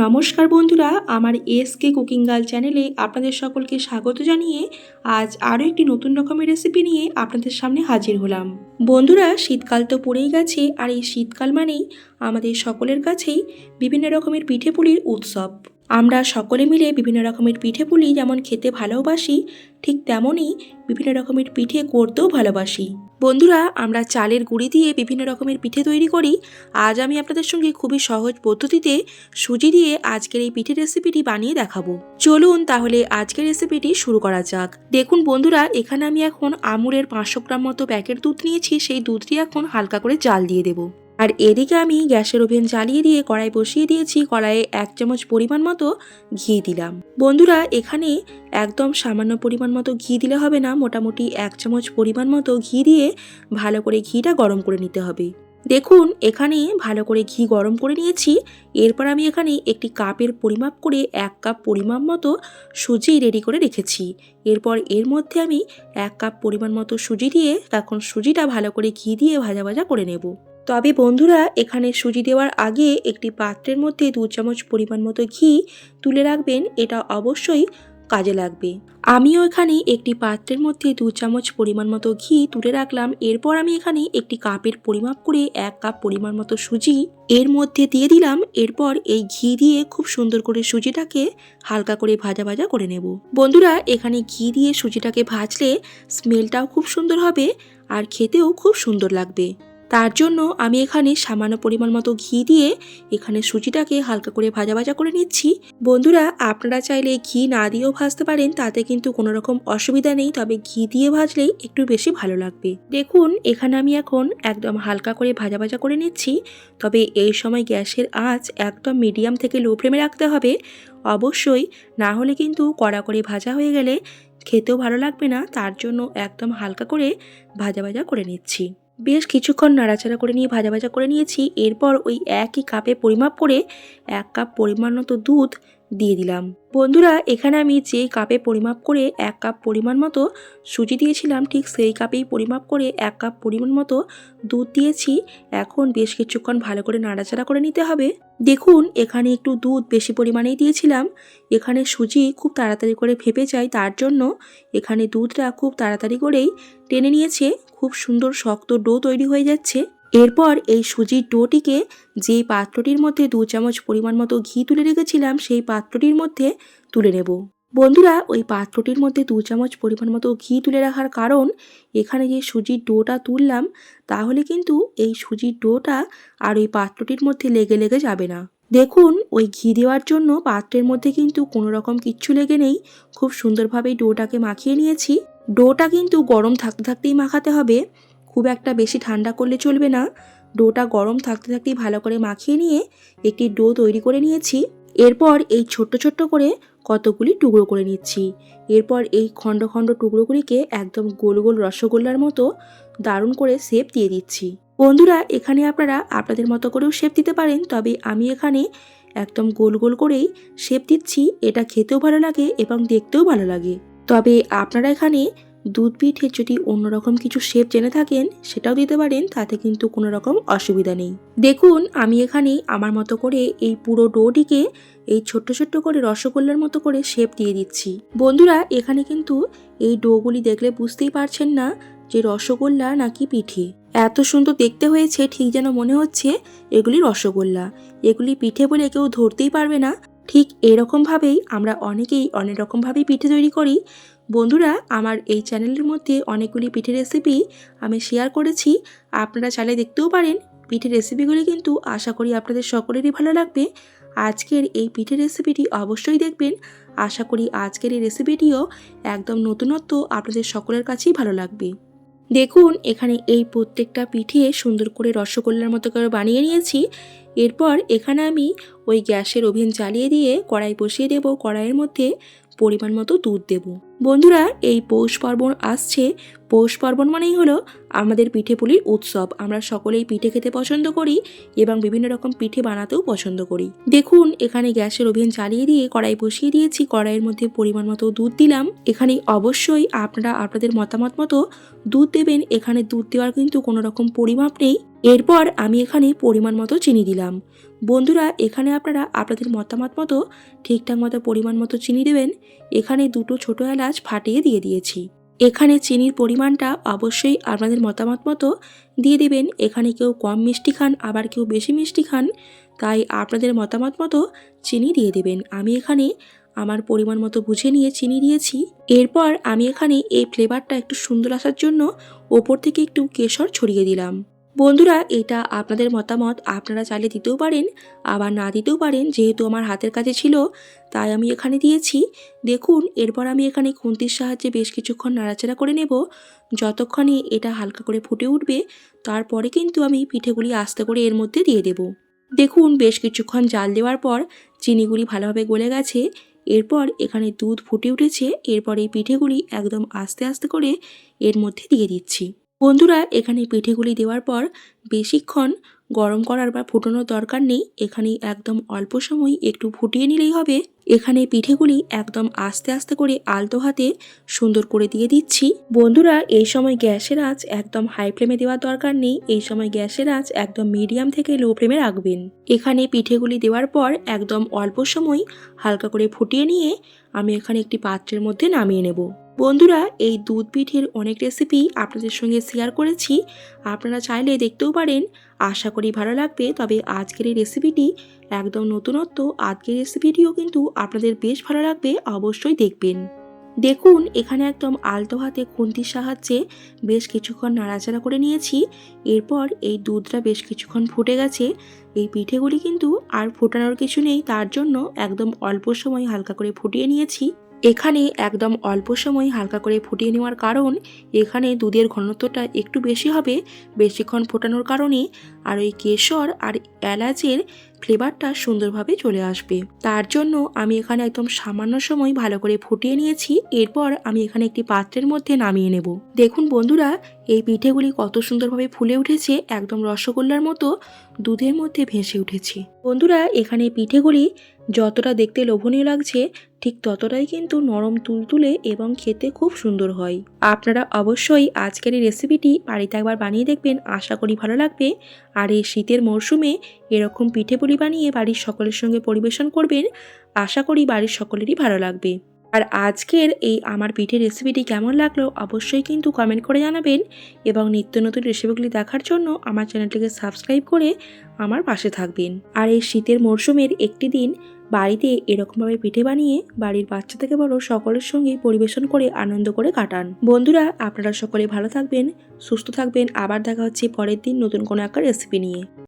নমস্কার বন্ধুরা, আমার এসকে কুকিং গার্ল চ্যানেলে আপনাদের সকলকে স্বাগত জানিয়ে আজ আরও একটি নতুন রকমের রেসিপি নিয়ে আপনাদের সামনে হাজির হলাম। বন্ধুরা, শীতকাল তো পড়েই গেছে আর এই শীতকাল মানেই আমাদের সকলের কাছেই বিভিন্ন রকমের পিঠে পুলির উৎসব। আমরা সকলে মিলে বিভিন্ন রকমের পিঠে পুলি যেমন খেতে ভালোবাসি, ঠিক তেমনই বিভিন্ন রকমের পিঠে করতেও ভালোবাসি। বন্ধুরা, আমরা চালের গুঁড়ি দিয়ে বিভিন্ন রকমের পিঠে তৈরি করি। আজ আমি আপনাদের সঙ্গে খুবই সহজ পদ্ধতিতে সুজি দিয়ে আজকের এই পিঠে রেসিপিটি বানিয়ে দেখাবো। চলুন তাহলে আজকের রেসিপিটি শুরু করা যাক। দেখুন বন্ধুরা, এখানে আমি এখন আমুলের পাঁচশো গ্রাম মতো প্যাকেট দুধ নিয়েছি, সেই দুধটি এখন হালকা করে জাল দিয়ে দেবো। আর এদিকে আমি গ্যাসের ওভেন জ্বালিয়ে দিয়ে কড়াই বসিয়ে দিয়েছি, কড়াইয়ে এক চামচ পরিমাণ মতো ঘি দিলাম। বন্ধুরা, এখানে একদম সামান্য পরিমাণ মতো ঘি দিলে হবে না, মোটামুটি এক চামচ পরিমাণ মতো ঘি দিয়ে ভালো করে ঘিটা গরম করে নিতে হবে। দেখুন, এখানে ভালো করে ঘি গরম করে নিয়েছি, এরপর আমি এখানে একটি কাপের পরিমাপ করে এক কাপ পরিমাপ মতো সুজি রেডি করে রেখেছি। এরপর এর মধ্যে আমি এক কাপ পরিমাণ মতো সুজি দিয়ে এখন সুজিটা ভালো করে ঘি দিয়ে ভাজা ভাজা করে নেব। তবে বন্ধুরা, এখানে সুজি দেওয়ার আগে একটি পাত্রের মধ্যে দু চামচ পরিমাণ মতো ঘি তুলে রাখবেন, এটা অবশ্যই কাজে লাগবে। আমিও এখানে একটি পাত্রের মধ্যে দু চামচ পরিমাণ মতো ঘি তুলে রাখলাম। এরপর আমি এখানে একটি কাপের পরিমাপ করে এক কাপ পরিমাণ মতো সুজি এর মধ্যে দিয়ে দিলাম। এরপর এই ঘি দিয়ে খুব সুন্দর করে সুজিটাকে হালকা করে ভাজা ভাজা করে নেব। বন্ধুরা, এখানে ঘি দিয়ে সুজিটাকে ভাজলে স্মেলটাও খুব সুন্দর হবে আর খেতেও খুব সুন্দর লাগবে। তার জন্য আমি এখানে সামান্য পরিমাণ মতো ঘি দিয়ে এখানে সুজিটাকে হালকা করে ভাজা ভাজা করে নিচ্ছি। বন্ধুরা, আপনারা চাইলে ঘি না দিয়েও ভাজতে পারেন, তাতে কিন্তু কোনো রকম অসুবিধা নেই, তবে ঘি দিয়ে ভাজলেই একটু বেশি ভালো লাগবে। দেখুন, এখানে আমি এখন একদম হালকা করে ভাজা ভাজা করে নিচ্ছি, তবে এই সময় গ্যাসের আঁচ একদম মিডিয়াম থেকে লো ফ্লেমে রাখতে হবে। অবশ্যই, না হলে কিন্তু কড়া করে ভাজা হয়ে গেলে খেতেও ভালো লাগবে না, তার জন্য একদম হালকা করে ভাজা ভাজা করে নিচ্ছি। বেশ কিছুক্ষণ নাড়াচাড়া করে নিয়ে, ভাজা ভাজা করে নিয়েছি। এরপর ওই একই কাপে পরিমাপ করে, এক কাপ পরিমাণ মতো দুধ দিয়ে দিলাম। বন্ধুরা, এখানে আমি যে কাপে পরিমাপ করে এক কাপ পরিমাণ মতো সুজি দিয়েছিলাম, ঠিক সেই কাপেই পরিমাপ করে এক কাপ পরিমাণ মতো দুধ দিয়েছি। এখন বেশ কিছুক্ষণ ভালো করে নাড়াচাড়া করে নিতে হবে। দেখুন, এখানে একটু দুধ বেশি পরিমাণেই দিয়েছিলাম। এখানে সুজি খুব তাড়াতাড়ি করে ফেপে যায়, তার জন্য এখানে দুধটা খুব তাড়াতাড়ি করেই টেনে নিয়েছে। খুব সুন্দর শক্ত ডো তৈরি হয়ে যাচ্ছে। এরপর এই সুজির ডোটিকে যে পাত্রটির মধ্যে দু চামচ পরিমাণ মতো ঘি তুলে রেখেছিলাম, সেই পাত্রটির মধ্যে তুলে নেব। বন্ধুরা, ওই পাত্রটির মধ্যে দু চামচ পরিমাণ মতো ঘি তুলে রাখার কারণ, এখানে যে সুজির ডোটা তুললাম, তাহলে কিন্তু এই সুজির ডোটা আর ওই পাত্রটির মধ্যে লেগে লেগে যাবে না। দেখুন, ওই ঘি দেওয়ার জন্য পাত্রের মধ্যে কিন্তু কোনো রকম কিচ্ছু লেগে নেই। খুব সুন্দরভাবে ডোটাকে মাখিয়ে নিয়েছি। ডোটা কিন্তু গরম থাকতে থাকতেই মাখাতে হবে। খুব একটা বেশি ঠান্ডা করলে চলবে না। ডোটা গরম থাকতে থাকতেই ভালো করে মাখিয়ে নিয়ে একটি ডো তৈরি করে নিয়েছি। এরপর এই ছোট্ট ছোট্ট করে কতগুলি টুকরো করে নিচ্ছি। এরপর এই খণ্ড খণ্ড টুকরোগুলিকে একদম গোল গোল রসগোল্লার মতো দারুণ করে শেপ দিয়ে দিচ্ছি। বন্ধুরা, এখানে আপনারা আপনাদের মতো করেও শেপ দিতে পারেন, তবে আমি এখানে একদম গোল গোল করেই শেপ দিচ্ছি। এটা খেতেও ভালো লাগে এবং দেখতেও ভালো লাগে। তবে আপনারা এখানে দুধ পিঠে যদি অন্যরকম কিছু শেপ জেনে থাকেন, সেটাও দিতে পারেন, তাতে কিন্তু কোনো রকম অসুবিধা নেই। দেখুন, আমি এখানে আমার মতো করে এই পুরো ডোটিকে এই ছোট্ট ছোট্ট করে রসগোল্লার মতো করে শেপ দিয়ে দিচ্ছি। বন্ধুরা, এখানে কিন্তু এই ডোগুলি দেখলে বুঝতেই পারছেন না যে রসগোল্লা নাকি পিঠে। এত সুন্দর দেখতে হয়েছে, ঠিক যেন মনে হচ্ছে এগুলি রসগোল্লা। এগুলি পিঠে বলে কেউ ধরতেই পারবে না। ঠিক এরকমভাবেই আমরা অনেকেই অনেক রকমভাবেই পিঠে তৈরি করি। বন্ধুরা, আমার এই চ্যানেলের মধ্যে অনেকগুলি পিঠে রেসিপি আমি শেয়ার করেছি। আপনারা চাইলে দেখতেও পারেন পিঠে রেসিপিগুলি কিন্তু আশা করি আপনাদের সকলেরই ভালো লাগবে। আজকের এই পিঠে রেসিপিটি অবশ্যই দেখবেন। আশা করি আজকের এই রেসিপিটিও একদম নতুনত্ব আপনাদের সকলের কাছেই ভালো লাগবে। দেখুন, এখানে এই প্রত্যেকটা পিঠে সুন্দর করে রসগোল্লার মতো করে বানিয়ে নিয়েছি। এরপর এখানে আমি ওই গ্যাসের ওভেন চালিয়ে দিয়ে কড়াই বসিয়ে দেব। কড়াইয়ের মধ্যে পরিমাণ মতো দুধ দেব। বন্ধুরা, এই পৌষ পার্বণ আসছে। পৌষ পার্বণ মানেই হলো আমাদের পিঠে পুলির উৎসব। আমরা সকলেই পিঠে খেতে পছন্দ করি এবং বিভিন্ন রকম পিঠে বানাতেও পছন্দ করি। দেখুন, এখানে গ্যাসের ওভেন চালিয়ে দিয়ে কড়াই বসিয়ে দিয়েছি। কড়াইয়ের মধ্যে পরিমাণ মতো দুধ দিলাম। এখানে অবশ্যই আপনারা আপনাদের মতামত মতো দুধ দেবেন। এখানে দুধ দেওয়ার কিন্তু কোনো রকম পরিমাপ নেই। এরপর আমি এখানে পরিমাণ মতো চিনি দিলাম। বন্ধুরা, এখানে আপনারা আপনাদের মতামত মতো ঠিকঠাক মতো পরিমাণ মতো চিনি দেবেন। এখানে দুটো ছোটো এলাচ ফাটিয়ে দিয়ে দিয়েছি। এখানে চিনির পরিমাণটা অবশ্যই আপনাদের মতামত মতো দিয়ে দেবেন। এখানে কেউ কম মিষ্টি খান, আবার কেউ বেশি মিষ্টি খান, তাই আপনাদের মতামত মতো চিনি দিয়ে দেবেন। আমি এখানে আমার পরিমাণ মতো বুঝে নিয়ে চিনি দিয়েছি। এরপর আমি এখানে এই ফ্লেভারটা একটু সুন্দর আসার জন্য ওপর থেকে একটু কেশর ছড়িয়ে দিলাম। বন্ধুরা, এটা আপনাদের মতামত। আপনারা চাইলে দিতেও পারেন, আবার না দিতেও পারেন। যেহেতু আমার হাতের কাছে ছিল, তাই আমি এখানে দিয়েছি। দেখুন, এরপর আমি এখানে খুন্তির সাহায্যে বেশ কিছুক্ষণ নাড়াচাড়া করে নেব। যতক্ষণে এটা হালকা করে ফুটে উঠবে, তারপরে কিন্তু আমি পিঠেগুলি আস্তে করে এর মধ্যে দিয়ে দেব। দেখুন, বেশ কিছুক্ষণ জাল দেওয়ার পর চিনিগুলি ভালোভাবে গলে গেছে। এরপর এখানে দুধ ফুটে উঠেছে। এরপর এই পিঠেগুলি একদম আস্তে আস্তে করে এর মধ্যে দিয়ে দিচ্ছি। বন্ধুরা, এখানে পিঠেগুলি দেওয়ার পর বেশিক্ষণ গরম করার বা ফোটানোর দরকার নেই। এখানে একদম অল্প সময় একটু ফুটিয়ে নিলেই হবে। এখানে পিঠেগুলি একদম আস্তে আস্তে করে আলতো হাতে সুন্দর করে দিয়ে দিচ্ছি। বন্ধুরা, এই সময় গ্যাসের আঁচ একদম হাই ফ্লেমে দেওয়ার দরকার নেই। এই সময় গ্যাসের আঁচ একদম মিডিয়াম থেকে লো ফ্লেমে রাখবেন। এখানে পিঠেগুলি দেওয়ার পর একদম অল্প সময় হালকা করে ফুটিয়ে নিয়ে আমি এখানে একটি পাত্রের মধ্যে নামিয়ে নেব। বন্ধুরা, এই দুধ পিঠের অনেক রেসিপি আপনাদের সঙ্গে শেয়ার করেছি। আপনারা চাইলে দেখতেও পারেন। আশা করি ভালো লাগবে। তবে আজকের এই রেসিপিটি একদম নতুনত্ব। আজকের রেসিপিটিও কিন্তু আপনাদের বেশ ভালো লাগবে। অবশ্যই দেখবেন। দেখুন, এখানে একদম আলতো হাতে খুন্তির সাহায্যে বেশ কিছুক্ষণ নাড়াচাড়া করে নিয়েছি। এরপর এই দুধটা বেশ কিছুক্ষণ ফুটে গেছে। এই পিঠেগুলি কিন্তু আর ফোটানোর কিছু নেই। তার জন্য একদম অল্প সময় হালকা করে ফুটিয়ে নিয়েছি। এখানে একদম অল্প সময় হালকা করে ফুটিয়ে নেওয়ার কারণ এখানে দুধের ঘনত্বটা একটু বেশি হবে, বেশিক্ষণ ফোটানোর কারণে। আর ওই কেশর আর এলাচের ফ্লেভারটা সুন্দরভাবে চলে আসবে। তার জন্য আমি এখানে একদম সামান্য সময় ভালো করে ফুটিয়ে নিয়েছি। এরপর আমি এখানে একটি পাত্রের মধ্যে নামিয়ে নেব। দেখুন বন্ধুরা, এই পিঠেগুলি কত সুন্দরভাবে ফুলে উঠেছে। একদম রসগোল্লার মতো দুধের মধ্যে ভেসে উঠেছে। বন্ধুরা, এখানে পিঠেগুলি যতটা দেখতে লোভনীয় লাগছে, ঠিক ততটাই কিন্তু নরম তুলতুলে এবং খেতে খুব সুন্দর হয়। আপনারা অবশ্যই আজকের এই রেসিপিটি বাড়িতে একবার বানিয়ে দেখবেন। আশা করি ভালো লাগবে। আর এই শীতের মরশুমে এরকম পিঠে পুলি বানিয়ে বাড়ির সকলের সঙ্গে পরিবেশন করবেন, আশা করি বাড়ির সকলেরই ভালো লাগবে। আর আজকের এই আমার পিঠের রেসিপিটি কেমন লাগল অবশ্যই কিন্তু কমেন্ট করে জানাবেন এবং নিত্য নতুন রেসিপিগুলি দেখার জন্য আমার চ্যানেলটিকে সাবস্ক্রাইব করে আমার পাশে থাকবেন। আর এই শীতের মরশুমের একটি দিন বাড়িতে এরকমভাবে পিঠে বানিয়ে বাড়ির বাচ্চা থেকে বড় সকলের সঙ্গে পরিবেশন করে আনন্দ করে কাটান। বন্ধুরা, আপনারা সকলে ভালো থাকবেন, সুস্থ থাকবেন। আবার দেখা হচ্ছে পরের দিন নতুন কোনো একটা রেসিপি নিয়ে।